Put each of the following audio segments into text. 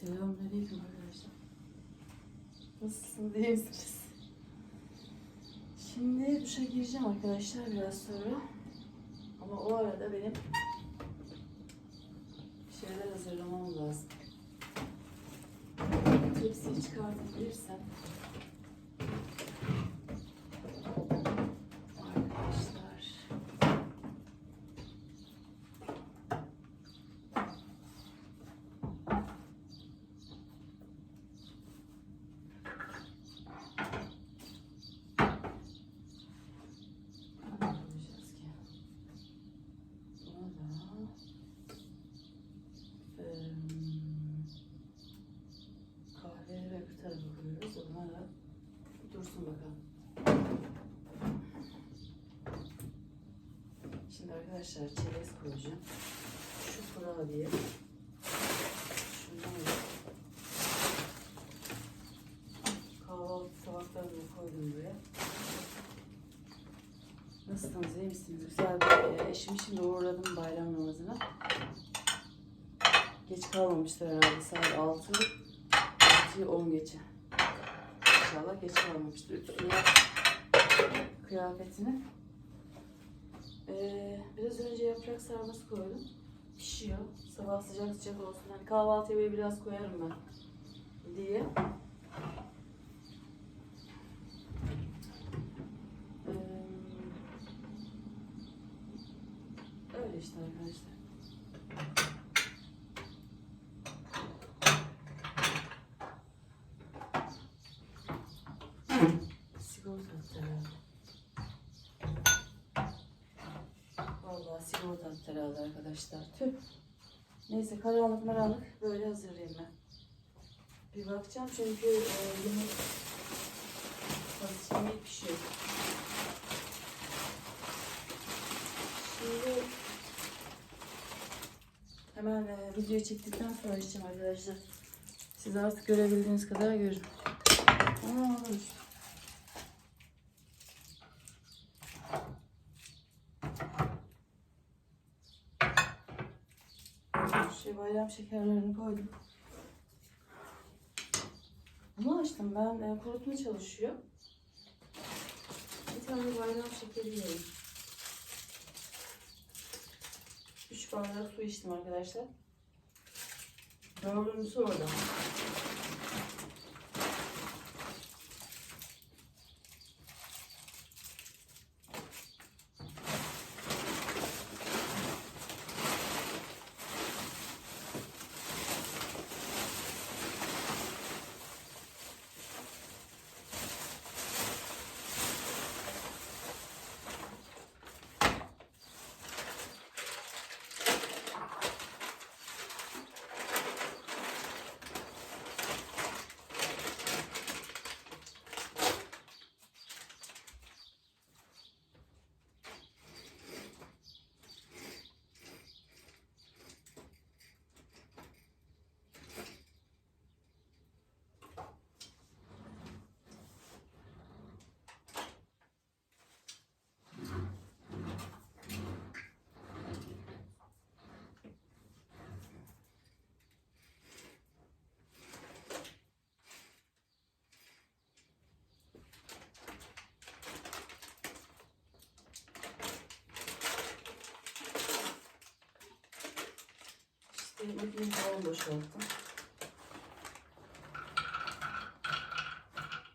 Selamünaleyküm arkadaşlar. Nasılsınız? iyi misiniz? Şimdi duşa gireceğim arkadaşlar biraz sonra. Ama o arada benim şeyler hazırlamam lazım. Tepsiyi çıkartabilirsem. Arkadaşlar. Ne yapacağız ki? Buna da eee, kahveleri öbür tarafa koyuyoruz. Ona da dursun bakalım. Şimdi arkadaşlar çerez koyacağım. Şu kurabiye. Şundan da kahvaltı tabaklarını koydum buraya. Nasılsınız, iyi misiniz? Güzel bir e, eşimi şimdi uğurladım bayram namazına. Geç kalmamıştır herhalde saat 6. 6'yı 10 geçe. İnşallah geç kalmamıştır. Kıyafetini. Ee, biraz önce yaprak sarması koydum. Pişiyor. Sabah sıcak sıcak olsun. Hani kahvaltıya böyle biraz koyarım ben diye. Ee, öyle işte arkadaşlar. Sigorta attı herhalde. Vallahi sigorta attı herhalde arkadaşlar. Tüh. Neyse karanlık maranlık böyle hazırlayayım ben. Bir bakacağım çünkü e, yemek Hazır yemek pişiyor. Şimdi hemen e, videoyu çektikten sonra içeceğim arkadaşlar. Siz artık görebildiğiniz kadar görün. Aa. Şey bayram şekerlerini koydum. Bunu açtım ben. E, kurutma çalışıyor. Bir tane bayram şekeri yiyelim. 3 bardak su içtim arkadaşlar. Dördüncüsü orada. İşte makineyi falan boşalttım.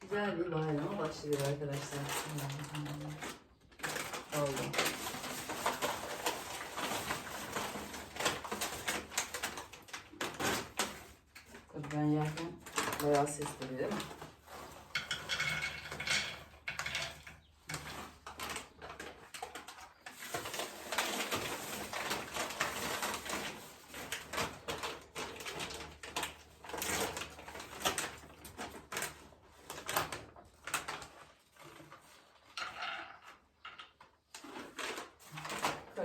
Güzel bir bayrama başlıyor arkadaşlar. Oldu. Tabii ben yerken bayağı ses geliyor değil mi?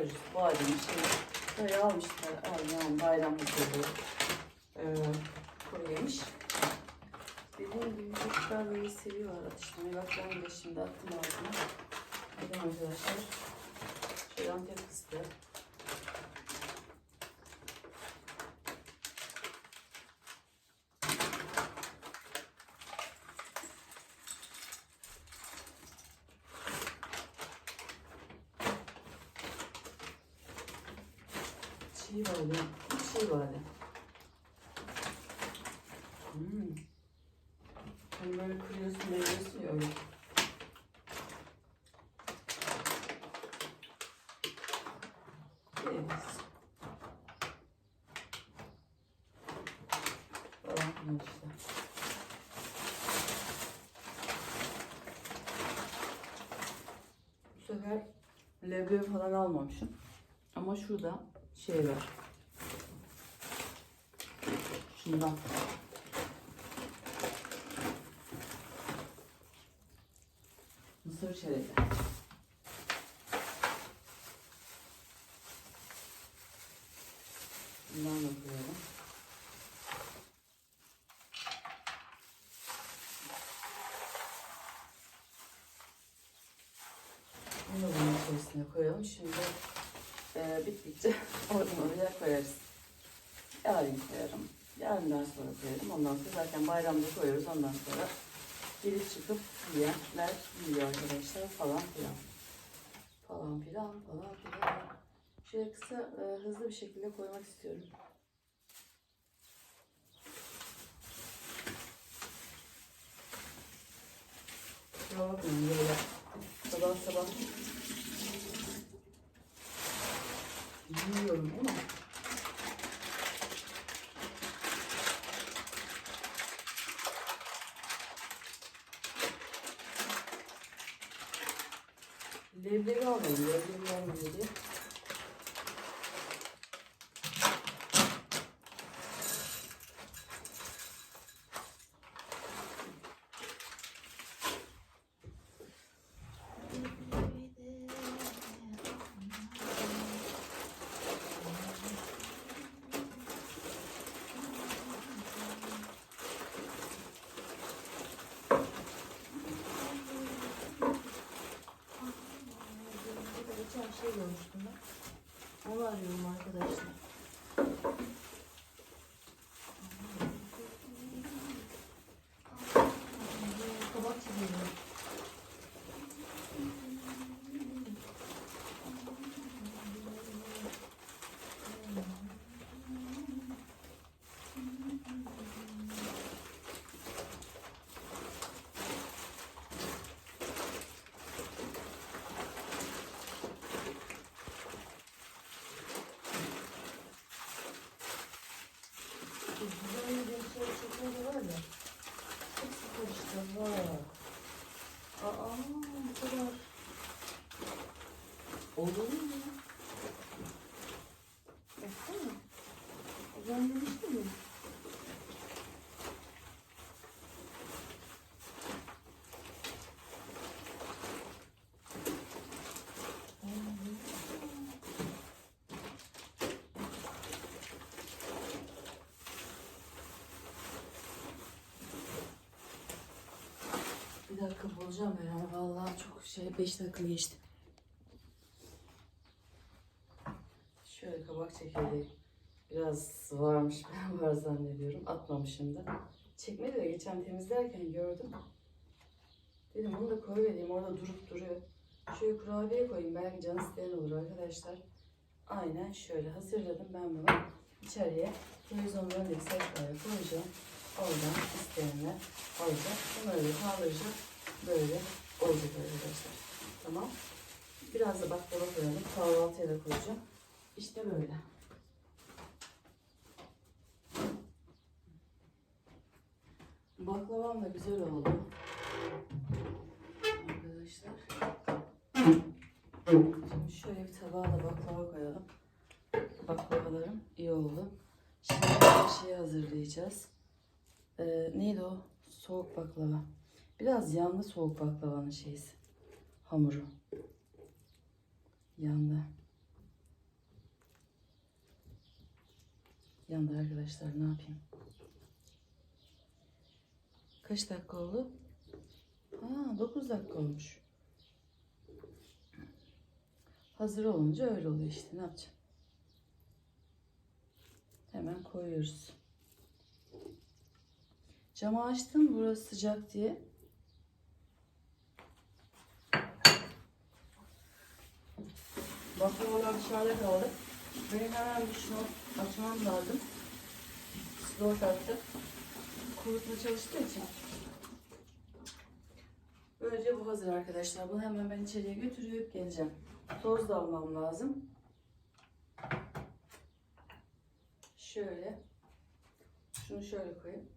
Karışık badem şey böyle almışlar aynen bayram usulü ee, kuru yemiş. Dediğim gibi çocuklar böyle seviyorlar atıştırmayı. Bak ben de şimdi attım ağzına. Bakın arkadaşlar. Şöyle antep fıstığı. Şey var ya. Bir şey var ya. Hmm. Hani böyle kırıyorsun, veriyorsun ya. Evet. Bu sefer leblebi falan almamışım. Ama şurada şey var. Şundan. Mısır şerefi. Bundan da koyalım. Bunu da bunun içerisine koyalım. Şimdi e, bittikçe oradan oraya koyarız. Yarın koyarım. Yarından sonra koyarım. Ondan sonra zaten bayramda koyuyoruz. Ondan sonra girip çıkıp yiyenler yiyor arkadaşlar falan filan. Falan filan falan filan. Şöyle kısa e, hızlı bir şekilde koymak istiyorum. Kusura bakmayın sabah sabah yiyorum ama. Leblebi alayım, leblebi olmuyor şey görmüştüm ben. Onu arıyorum arkadaşlar. Kabak çiziyorum. Güzel bir şey çekmece var ya. Hepsi karıştı. Ha. Aa bu kadar. Olur mu? Baksana. Demiştim ya. Bir dakika bulacağım ben ama vallahi çok şey 5 dakika geçti. Çekirdeği biraz varmış ben var zannediyorum. Atmamışım da. Çekmedi de geçen temizlerken gördüm. Dedim bunu da koyvereyim orada durup duruyor. Şöyle kurabiye koyayım belki can isteyen olur arkadaşlar. Aynen şöyle hazırladım ben bunu. İçeriye televizyonun önündeki sehpaya koyacağım. Oradan isteyenler alacak. Bunları da kaldıracak. Böyle olacak arkadaşlar. Tamam. Biraz da baklava koyalım. Kahvaltıya da koyacağım. İşte böyle. Baklavam da güzel oldu. Arkadaşlar. Şimdi şöyle bir tabağa da baklava koyalım. Baklavalarım iyi oldu. Şimdi bir şey hazırlayacağız. Ee, neydi o? Soğuk baklava. Biraz yandı soğuk baklavanın şeysi. Hamuru. Yandı. Yandı arkadaşlar ne yapayım? Kaç dakika oldu? Ha 9 dakika olmuş. Hazır olunca öyle oluyor işte ne yapacağım? Hemen koyuyoruz. Camı açtım burası sıcak diye. Baklavalar dışarıda kaldı. Benim hemen bir şunu açmam lazım. Slow attı. Kurutma çalıştığı için. Böylece bu hazır arkadaşlar. Bunu hemen ben içeriye götürüp geleceğim. Toz da almam lazım. Şöyle. Şunu şöyle koyayım.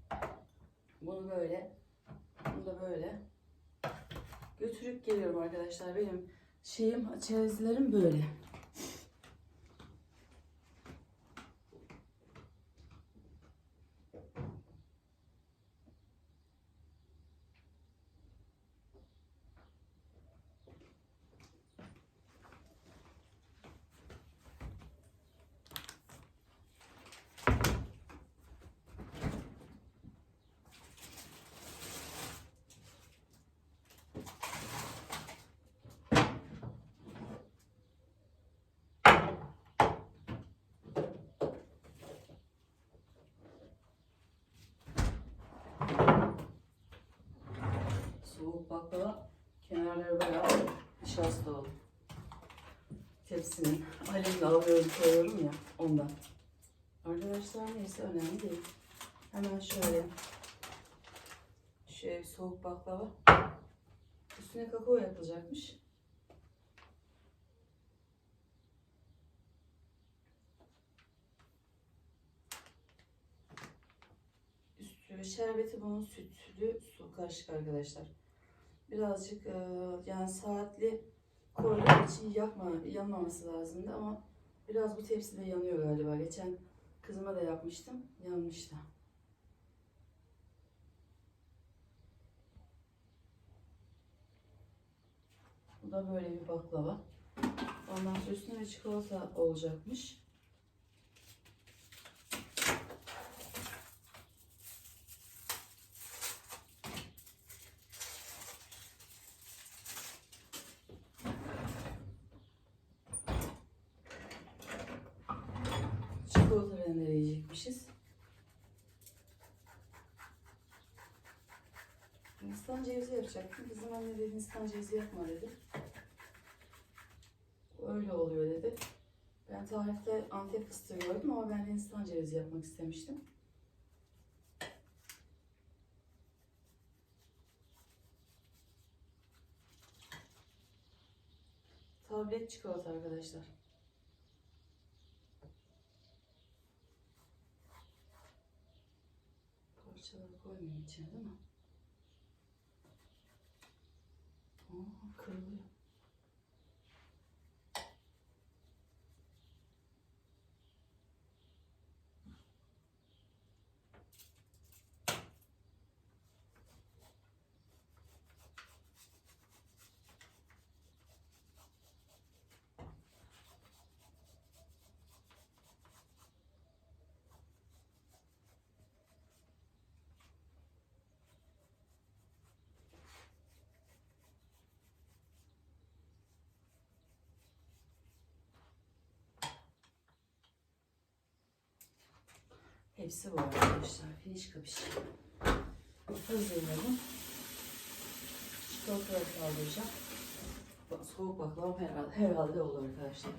Bunu böyle. Bunu da böyle. Götürüp geliyorum arkadaşlar. Benim şeyim, çerezlerim böyle. Soğuk baklava kenarları bayağı nişastalı. Tepsinin alemle alıyorum koyuyorum ya ondan. Arkadaşlar neyse önemli değil. Hemen şöyle bir soğuk baklava. Üstüne kakao yapılacakmış. Üstü şerbeti bunun sütlü su karışık arkadaşlar. Birazcık e, yani saatli koyduğum için yakma, yanmaması lazımdı ama biraz bu tepside yanıyor galiba. Geçen kızıma da yapmıştım. Yanmıştı. Bu da böyle bir baklava. Ondan sonra üstüne çikolata olacakmış. Çikolata rendeleyecekmişiz. Hindistan cevizi yapacaktım. Kızım anne dedi Hindistan cevizi yapma dedi. Öyle oluyor dedi. Ben tarifte Antep fıstığı gördüm ama ben Hindistan cevizi yapmak istemiştim. Tablet çikolata arkadaşlar. Koymayayım içine değil mi? Aa, kırılıyor. Hepsi bu arkadaşlar. Finish kapış. Hazırladım. Çikolatayı kaldıracağım. Bak, Soğuk baklava herhalde, herhalde olur arkadaşlar.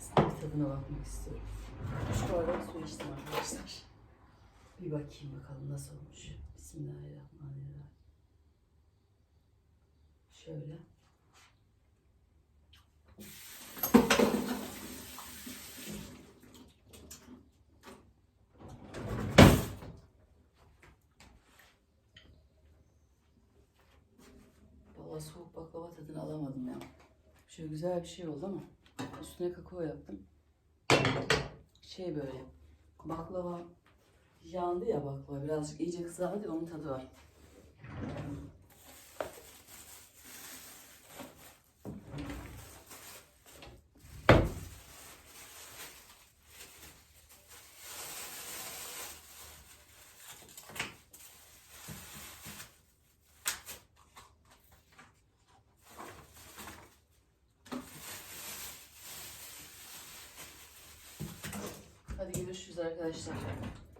Aslında bir tadına bakmak istiyorum. Şu arada su içtim arkadaşlar. Bir bakayım bakalım nasıl olmuş. Bismillahirrahmanirrahim. Şöyle. Vallahi soğuk baklava tadını alamadım ya. Şöyle güzel bir şey oldu ama üstüne kakao yaptım. Şey böyle baklava yandı ya baklava birazcık iyice kızardı onun tadı var. Hadi görüşürüz arkadaşlar.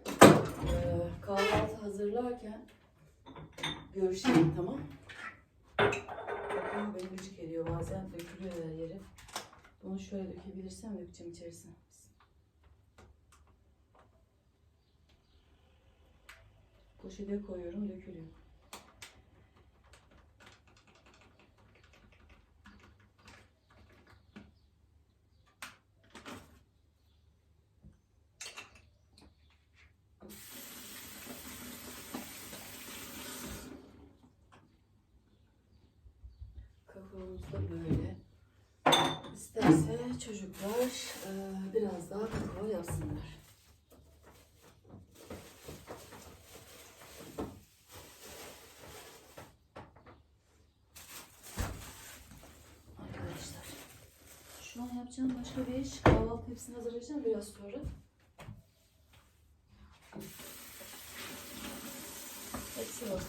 Ee, kahvaltı hazırlarken görüşelim tamam. Bakın benim güç geliyor bazen dökülüyor her yere. Bunu şöyle dökebilirsem dökeceğim içerisine. Poşete koyuyorum dökülüyor. Kakaomuz da böyle. İsterse çocuklar e, biraz daha kakao yapsınlar. Arkadaşlar. Şu an yapacağım başka bir iş. Kahvaltı hepsini hazırlayacağım biraz sonra. Hepsi var.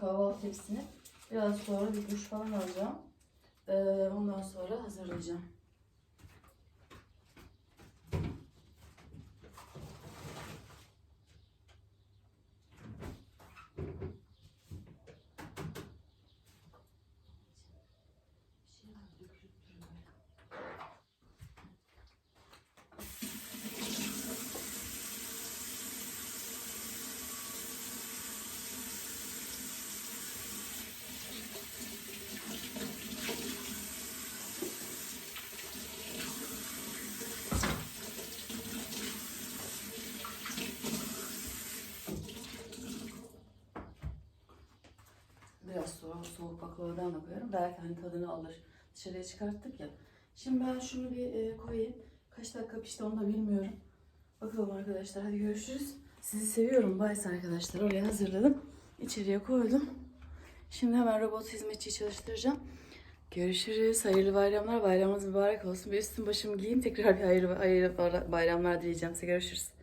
Kahvaltı hepsini biraz sonra bir duş falan alacağım. Ee, ondan sonra hazırlayacağım. Bir şeyler dökülüp duruyor. Biraz sonra soğuk baklavadan da hani tadını alır. Dışarıya çıkarttık ya. Şimdi ben şunu bir e, koyayım. Kaç dakika pişti onu da bilmiyorum. Bakalım arkadaşlar. Hadi görüşürüz. Sizi seviyorum. Bayse arkadaşlar. Oraya hazırladım. İçeriye koydum. Şimdi hemen robot hizmetçiyi çalıştıracağım. Görüşürüz. Hayırlı bayramlar. Bayramınız mübarek olsun. Bir üstüm başımı giyin. Tekrar bir hayırlı, hayırlı bayramlar dileyeceğim size. Görüşürüz.